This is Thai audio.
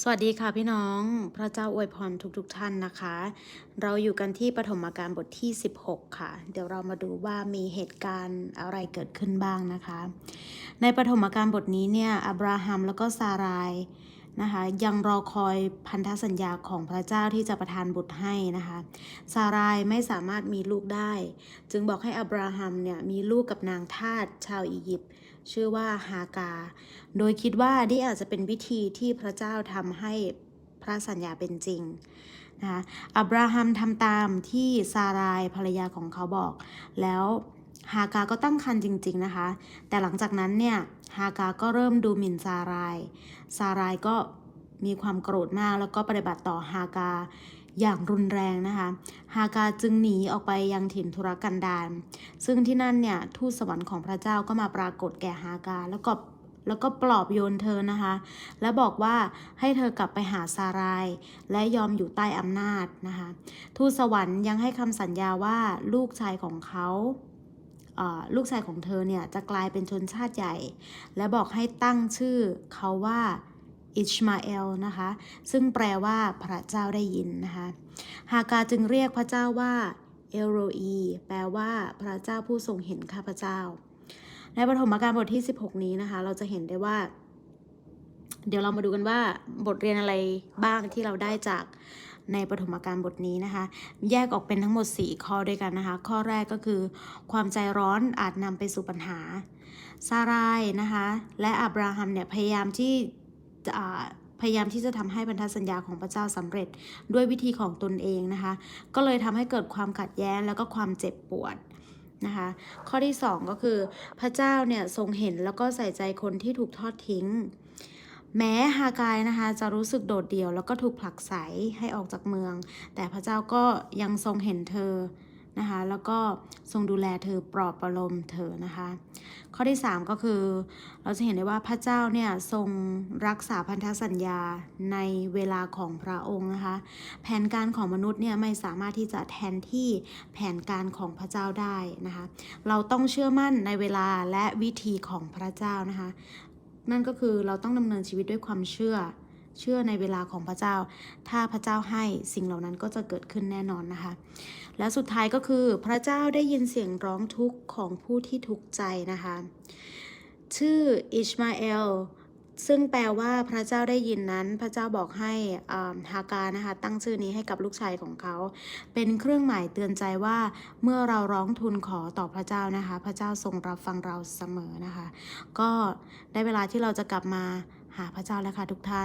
สวัสดีค่ะพี่น้อง พระเจ้าอวยพรทุกๆทท่านนะคะ เราอยู่กันที่ปฐมกาลบทที่ 16 ค่ะ เดี๋ยวเรามาดูว่ามีเหตุการณ์อะไรเกิดขึ้นบ้างนะคะ ในปฐมกาลบทนี้เนี่ยอับราฮัมแล้วก็ซารายนะคะยังรอคอยพันธสัญญาของพระเจ้าที่จะประทานบุตรให้นะคะซารายไม่สามารถมีลูกได้ จึงบอกให้อับราฮัมเนี่ยมีลูกกับนางทาสชาวอียิปต์ ชื่อว่าฮากา โดยคิดว่านี่อาจจะเป็นวิธีที่พระเจ้าทำให้พระสัญญาเป็นจริงนะคะอับราฮัมทำตามที่ซารายภรรยาของเขาบอก แล้วฮากาก็ตั้งครรภ์จริง ๆนะคะ แต่หลังจากนั้นเนี่ยฮากาก็เริ่มดูหมิ่นซาราย ซารายก็มีความโกรธมากแล้วก็ปฏิบัติต่อฮากา อย่างรุนแรงนะคะฮากาจึงหนีออกไปยังถิ่นทุรกันดารซึ่งที่นั่นเนี่ยทูตสวรรค์ของพระเจ้าก็มาปรากฏแก่ฮากาแล้วก็แล้วก็ปลอบโยนเธอนะคะ และบอกว่าให้เธอกลับไปหาซาราย และยอมอยู่ใต้อำนาจนะคะ ทูตสวรรค์ยังให้คำสัญญาว่าลูกชายของเขาเอ่อลูกชายของเธอเนี่ยจะกลายเป็นชนชาติใหญ่ และบอกให้ตั้งชื่อเขาว่า อิชมาเอลนะคะ ซึ่งแปลว่าพระเจ้าได้ยินนะคะฮากาจึงเรียกพระเจ้าว่าเอโรอีแปลว่าพระเจ้าผู้ทรงเห็นข้าพเจ้า ในปฐมกาลบทที่ 16 นี้นะคะ เราจะเห็นได้ว่า เดี๋ยวเรามาดูกันว่าบทเรียนอะไรบ้างที่เราได้จากในปฐมกาลบทนี้นะคะ แยกออกเป็นทั้งหมด 4 ข้อด้วยกันนะคะ ข้อแรกก็คือ ความใจร้อนอาจนำไปสู่ปัญหาซารายนะคะ และอับราฮัมเนี่ยพยายามที่ พยายามที่จะทำให้พันธสัญญาของพระเจ้าสำเร็จด้วยวิธีของตนเองนะคะ ก็เลยทำให้เกิดความขัดแย้งแล้วก็ความเจ็บปวดนะคะข้อที่ 2 ก็คือ พระเจ้าเนี่ยทรงเห็นแล้วก็ใส่ใจคนที่ถูกทอดทิ้ง แม้ฮากายนะคะจะรู้สึกโดดเดี่ยว แล้วก็ถูกผลักไสให้ออกจากเมือง แต่พระเจ้าก็ยังทรงเห็นเธอ นะคะแล้วก็ทรงดูแลเธอปลอบประโลมเธอนะคะ ข้อที่ 3 ก็คือเราจะเห็นได้ว่าพระเจ้าเนี่ยทรงรักษาพันธสัญญาในเวลาของพระองค์นะคะแผนการของมนุษย์เนี่ยไม่สามารถที่จะแทนที่แผนการของพระเจ้าได้นะคะเราต้องเชื่อมั่นในเวลาและวิธีของพระเจ้านะคะ นั่นก็คือเราต้องดำเนินชีวิตด้วยความเชื่อ เชื่อในเวลาของพระเจ้า ถ้าพระเจ้าให้สิ่งเหล่านั้นก็จะเกิดขึ้นแน่นอนนะคะ และสุดท้ายก็คือพระเจ้าได้ยินเสียงร้องทุกข์ของผู้ที่ทุกข์ใจนะคะ ชื่ออิชมาเอลซึ่งแปลว่าพระเจ้าได้ยินนั้น พระเจ้าบอกให้ฮากานะคะตั้งชื่อนี้ให้กับลูกชายของเขา เป็นเครื่องหมายเตือนใจว่าเมื่อเราร้องทูลขอต่อพระเจ้านะคะ พระเจ้าทรงรับฟังเราเสมอนะคะ ก็ได้เวลาที่เราจะกลับมาหาพระเจ้าแล้วค่ะทุกท่าน